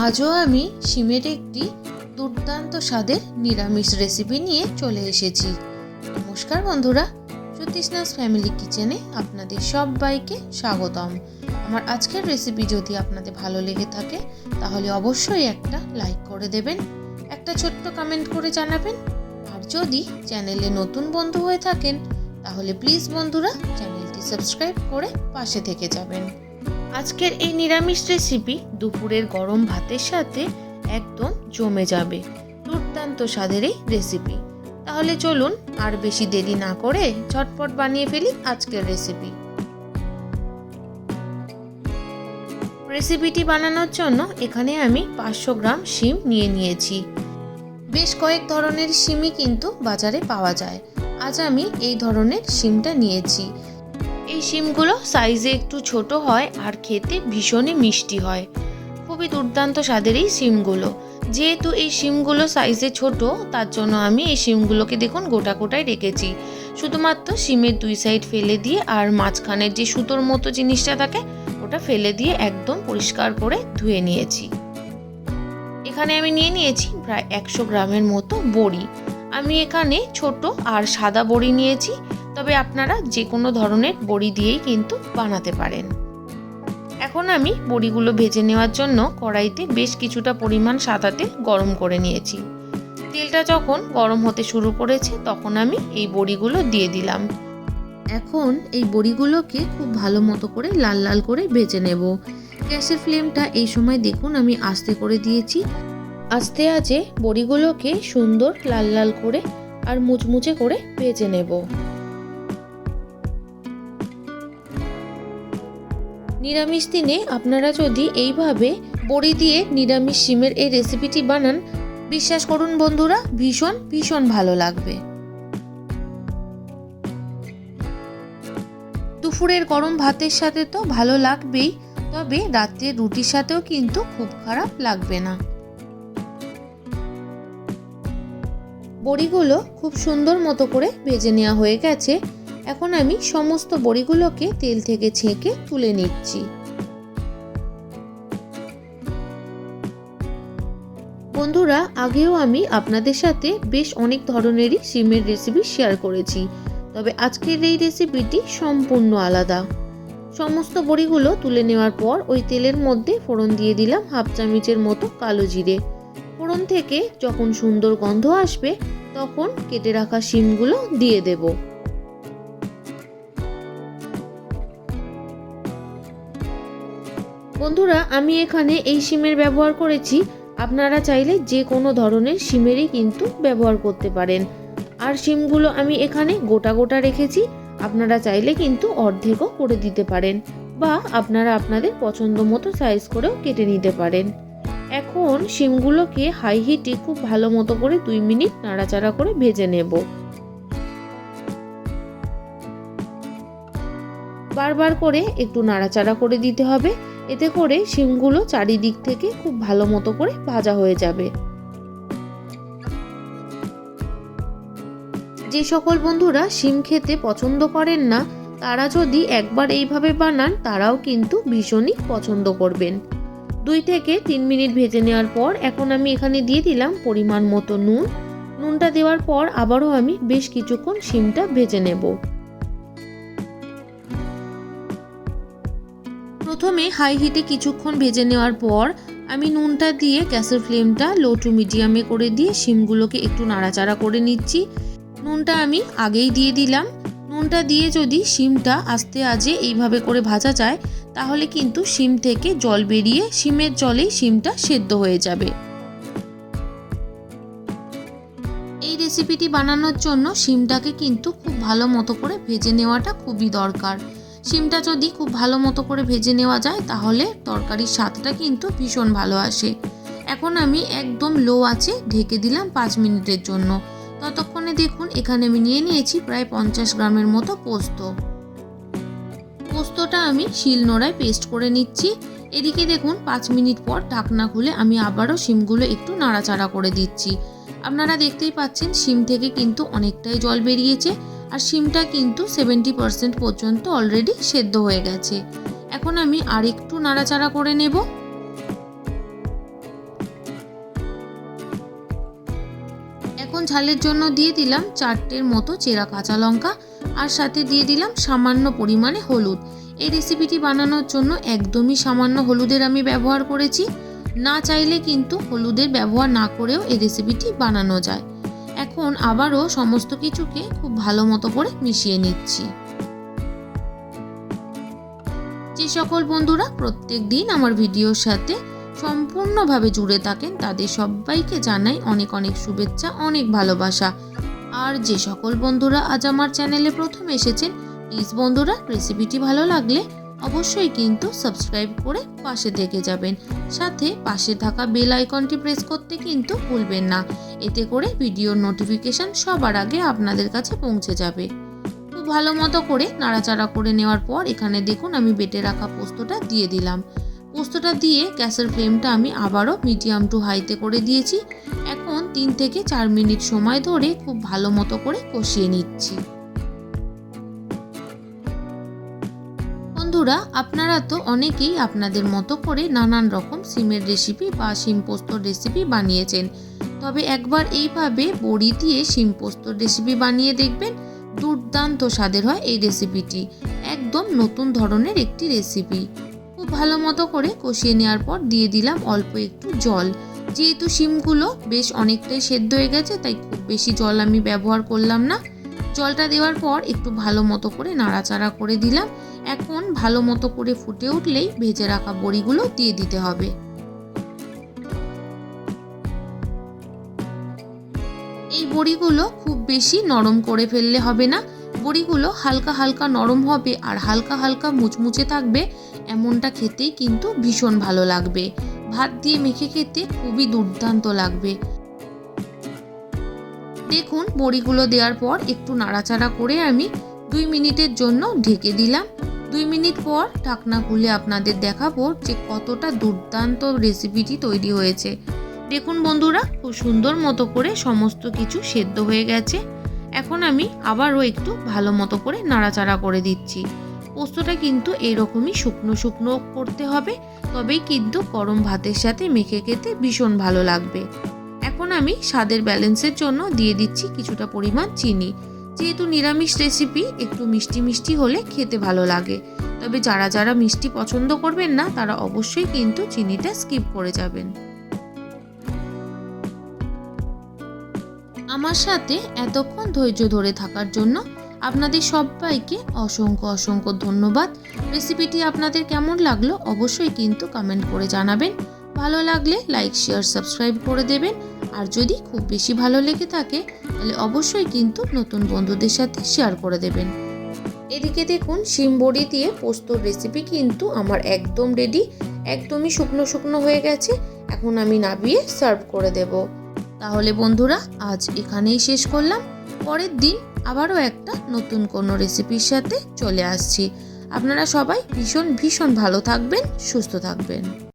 আজও আমি শিমের একটি দুর্দান্ত স্বাদের নিরামিষ রেসিপি নিয়ে চলে এসেছি। নমস্কার বন্ধুরা জ্যোতিষ্নাস ফ্যামিলি কিচেনে আপনাদের সবাইকে স্বাগতম। আমার আজকের রেসিপি যদি আপনাদের ভালো লেগে থাকে, তাহলে অবশ্যই একটা লাইক করে দেবেন, একটা ছোট্ট কমেন্ট করে জানাবেন। আর যদি চ্যানেলে নতুন বন্ধু হয়ে থাকেন, তাহলে প্লিজ বন্ধুরা চ্যানেলটি সাবস্ক্রাইব করে পাশে থেকে যাবেন। আজকের এই নিরামিষ রেসিপি দুপুরের গরম ভাতের সাথে একদম জমে যাবে। দুর্দান্ত স্বাদের এই রেসিপি তাহলে চলুন আর বেশি দেরি না করে ঝটপট বানিয়ে ফেলি আজকের রেসিপি রেসিপিটি বানানোর জন্য এখানে আমি পাঁচশো গ্রাম শিম নিয়ে নিয়েছি। বেশ কয়েক ধরনের শিমই কিন্তু বাজারে পাওয়া যায়। আজ আমি এই ধরনের শিমটা নিয়েছি। এই শিমগুলো সাইজে একটু ছোট হয় আর খেতে ভীষণই মিষ্টি হয়। খুবই দুর্দান্ত স্বাদের এই শিমগুলো। যেহেতু এই শিমগুলো সাইজে ছোট, তার জন্য আমি এই শিমগুলোকে দেখুন গোটা গোটায় রেখেছি। শুধুমাত্র শিমের দুই সাইড ফেলে দিয়ে আর মাঝখানের যে সুতোর মতো জিনিসটা থাকে, ওটা ফেলে দিয়ে একদম পরিষ্কার করে ধুয়ে নিয়েছি। এখানে আমি নিয়ে নিয়েছি প্রায় একশো গ্রামের মতো বড়ি। আমি এখানে ছোট আর সাদা বড়ি নিয়েছি। তবে আপনারা যে কোনো ধরনের বড়ি দিয়েই কিন্তু বানাতে পারেন। এখন আমি বড়িগুলো ভেজে নেওয়ার জন্য কড়াইতে বেশ কিছুটা পরিমাণ সাদা তেল গরম করে নিয়েছি। তেলটা যখন গরম হতে শুরু করেছে, তখন আমি এই বড়িগুলো দিয়ে দিলাম। এখন এই বড়িগুলোকে খুব ভালো মতো করে লাল লাল করে ভেজে নেব। গ্যাসের ফ্লেমটা এই সময় দেখুন, আমি আস্তে করে দিয়েছি। আস্তে আজে বড়িগুলোকে সুন্দর লাল লাল করে আর মুচমুচে করে ভেজে নেব। নিরামিষ দিনে আপনারা যদি এইভাবে বড়ি দিয়ে নিরামিষ শিমের এই রেসিপিটি বানান, বিশ্বাস করুন বন্ধুরা, ভীষণ ভীষণ ভালো লাগবে। দুপুরের গরম ভাতের সাথে তো ভালো লাগবেই, তবে রাত্রের রুটির সাথেও কিন্তু খুব খারাপ লাগবে না। বড়িগুলো খুব সুন্দর মতো করে ভেজে নেওয়া হয়ে গেছে। এখন আমি সমস্ত বড়িগুলোকে তেল থেকে ছেঁকে তুলে নিচ্ছি। বন্ধুরা, আগেও আমি আপনাদের সাথে বেশ অনেক ধরনেরই সিমের রেসিপি শেয়ার করেছি, তবে আজকের এই রেসিপিটি সম্পূর্ণ আলাদা। সমস্ত বড়িগুলো তুলে নেওয়ার পর ওই তেলের মধ্যে ফোড়ন দিয়ে দিলাম হাফ চামচের মতো কালো জিরে। ফোড়ন থেকে যখন সুন্দর গন্ধ আসবে, তখন কেটে রাখা শিমগুলো দিয়ে দেবো। বন্ধুরা, আমি এখানে এই সিমের ব্যবহার করেছি। আপনারা চাইলে যে কোনো ধরনের সিমেরই কিন্তু ব্যবহার করতে পারেন। আর সিমগুলো আমি এখানে গোটা গোটা রেখেছি। আপনারা চাইলে কিন্তু অর্ধেকও করে দিতে পারেন বা আপনারা আপনাদের পছন্দ মতো সাইজ করেও কেটে নিতে পারেন। এখন শিমগুলোকে হাই হিটে খুব ভালো মতো করে দুই মিনিট নাড়াচাড়া করে ভেজে নেব। বারবার করে একটু নাড়াচাড়া করে দিতে হবে। এতে করে শিমগুলো চারিদিক থেকে খুব ভালো মতো করে ভাজা হয়ে যাবে। যে সকল বন্ধুরা শিম খেতে পছন্দ করেন না, তারা যদি একবার এইভাবে বানান, তারাও কিন্তু ভীষণই পছন্দ করবেন। দুই থেকে তিন মিনিট ভেজে নেওয়ার পর এখন আমি এখানে দিয়ে দিলাম পরিমাণ মতো নুন। নুনটা দেওয়ার পর আবারও আমি বেশ কিছুক্ষণ শিমটা ভেজে নেব। প্রথমে হাই হিটে কিছুক্ষণ ভেজে নেওয়ার পর আমি নুনটা দিয়ে গ্যাসের ফ্লেমটা লো টু মিডিয়ামে করে দিয়ে শিমগুলোকে একটু নাড়াচাড়া করে নিচ্ছি। নুনটা আমি আগেই দিয়ে দিলাম। নুনটা দিয়ে যদি শিমটা আস্তে আজে এইভাবে করে ভাজা যায়, তাহলে কিন্তু শিম থেকে জল বেরিয়ে শিমের জলেই শিমটা সেদ্ধ হয়ে যাবে। এই রেসিপিটি বানানোর জন্য শিমটাকে কিন্তু খুব ভালো মতো করে ভেজে নেওয়াটা খুবই দরকার। শিমটা যদি খুব ভালো মতো করে ভেজে নেওয়া যায়, তাহলে তরকারির স্বাদটা কিন্তু ভীষণ ভালো আসে। এখন আমি একদম লো আছে ঢেকে দিলাম পাঁচ মিনিটের জন্য। ততক্ষণে দেখুন, এখানে আমি নিয়ে নিয়েছি প্রায় পঞ্চাশ গ্রামের মতো পোস্ত। পোস্তটা আমি শিল নোড়ায় পেস্ট করে নিচ্ছি। এদিকে দেখুন, পাঁচ মিনিট পর ঢাকনা খুলে আমি আবারও শিমগুলো একটু নাড়াচাড়া করে দিচ্ছি। আপনারা দেখতেই পাচ্ছেন, শিম থেকে কিন্তু অনেকটাই জল বেরিয়েছে। আর শিমটা কিন্তু সেভেন্টি পার্সেন্ট পর্যন্ত অলরেডি সেদ্ধ হয়ে গেছে। এখন আমি আর একটু নাড়াচাড়া করে নেব। এখন ঝালের জন্য দিয়ে দিলাম চারটের মতো চেরা কাঁচা লঙ্কা আর সাথে দিয়ে দিলাম সামান্য পরিমাণে হলুদ। এই রেসিপিটি বানানোর জন্য একদমই সামান্য হলুদের আমি ব্যবহার করেছি। না চাইলে কিন্তু হলুদের ব্যবহার না করেও এই রেসিপিটি বানানো যায়। এখন আবারও সমস্ত কিছুকে খুব ভালো মতো করে মিশিয়ে নিচ্ছি। যে সকল বন্ধুরা প্রত্যেক দিন আমার ভিডিওর সাথে সম্পূর্ণভাবে জুড়ে থাকেন, তাদের সবাইকে জানাই অনেক অনেক শুভেচ্ছা, অনেক ভালোবাসা। আর যে সকল বন্ধুরা আজ আমার চ্যানেলে প্রথম এসেছেন প্লিজ বন্ধুরা রেসিপিটি ভালো লাগলে অবশ্যই কিন্তু সাবস্ক্রাইব করে পাশে থেকে যাবেন। সাথে পাশে থাকা বেল আইকনটি প্রেস করতে কিন্তু ভুলবেন না। এতে করে ভিডিওর নোটিফিকেশন সবার আগে আপনাদের কাছে পৌঁছে যাবে। খুব ভালো মতো করে নাড়াচাড়া করে নেওয়ার পর এখানে দেখুন আমি বেটে রাখা পোস্তটা দিয়ে দিলাম। পোস্তটা দিয়ে গ্যাসের ফ্লেমটা আমি আবারও মিডিয়াম টু হাইতে করে দিয়েছি। এখন তিন থেকে চার মিনিট সময় ধরে খুব ভালো মতো করে কষিয়ে নিচ্ছি। বন্ধুরা, আপনারা তো অনেকেই আপনাদের মতো করে নানান রকম সিমের রেসিপি বা শিম পোস্তর রেসিপি বানিয়েছেন। তবে একবার এইভাবে বড়ি দিয়ে শিম পোস্তর রেসিপি বানিয়ে দেখবেন, দুর্দান্ত স্বাদের হয় এই রেসিপিটি একদম নতুন ধরনের একটি রেসিপি খুব ভালো মতো করে কষিয়ে নেওয়ার পর দিয়ে দিলাম অল্প একটু জল। যেহেতু শিমগুলো বেশ অনেকটাই সেদ্ধ হয়ে গেছে, তাই খুব বেশি জল আমি ব্যবহার করলাম না। জলটা দেওয়ার পর একটু ভালো মতো করে নাড়াচাড়া করে দিলাম। এখন ভালো মতো করে ফুটে উঠলেই ভেজে রাখা বড়িগুলো দিয়ে দিতে হবে। এই বড়িগুলো খুব বেশি নরম করে ফেললে হবে না। বড়িগুলো হালকা হালকা নরম হবে আর হালকা হালকা মুচমুচে থাকবে। এমনটা খেতেই কিন্তু ভীষণ ভালো লাগবে। ভাত দিয়ে মেখে খেতে খুবই দুর্দান্ত লাগবে। দেখুন, বড়িগুলো দেওয়ার পর একটু নাড়াচাড়া করে আমি দুই মিনিটের জন্য ঢেকে দিলাম। দুই মিনিট পর ঢাকনা খুলে আপনাদের দেখাবো যে কতটা দুর্দান্ত রেসিপিটি তৈরি হয়েছে। দেখুন বন্ধুরা, খুব সুন্দর মতো করে সমস্ত কিছু সেদ্ধ হয়ে গেছে। এখন আমি আবারও একটু ভালো মতো করে নাড়াচাড়া করে দিচ্ছি। পোস্তটা কিন্তু এরকমই শুকনো শুকনো করতে হবে, তবেই কিন্তু গরম ভাতের সাথে মেখে খেতে ভীষণ ভালো লাগবে। এখন আমি স্বাদের ব্যালেন্সের জন্য দিয়ে দিচ্ছি কিছুটা পরিমাণ চিনি। যেহেতু নিরামিষ রেসিপি একটু মিষ্টি মিষ্টি হলে খেতে ভালো লাগে। তবে যারা যারা মিষ্টি পছন্দ করবেন না, তারা অবশ্যই কিন্তু চিনিটা স্কিপ করে যাবেন। আমার সাথে এতক্ষণ ধৈর্য ধরে থাকার জন্য আপনাদের সবাইকে অসংখ্য অসংখ্য ধন্যবাদ। রেসিপিটি আপনাদের কেমন লাগল অবশ্যই কিন্তু কমেন্ট করে জানাবেন। ভালো লাগলে লাইক শেয়ার সাবস্ক্রাইব করে দেবেন। আর যদি খুব বেশি ভালো লেগে থাকে, তাহলে অবশ্যই কিন্তু নতুন বন্ধুদের সাথে শেয়ার করে দেবেন। এদিকে দেখুন, শিম বড়ি দিয়ে পোস্তর রেসিপি কিন্তু আমার একদম রেডি একদমই শুকনো শুকনো হয়ে গেছে। এখন আমি নাবিয়ে সার্ভ করে দেব। তাহলে বন্ধুরা, আজ এখানেই শেষ করলাম। পরের দিন আবারও একটা নতুন কোনো রেসিপির সাথে চলে আসছি। আপনারা সবাই ভীষণ ভীষণ ভালো থাকবেন, সুস্থ থাকবেন।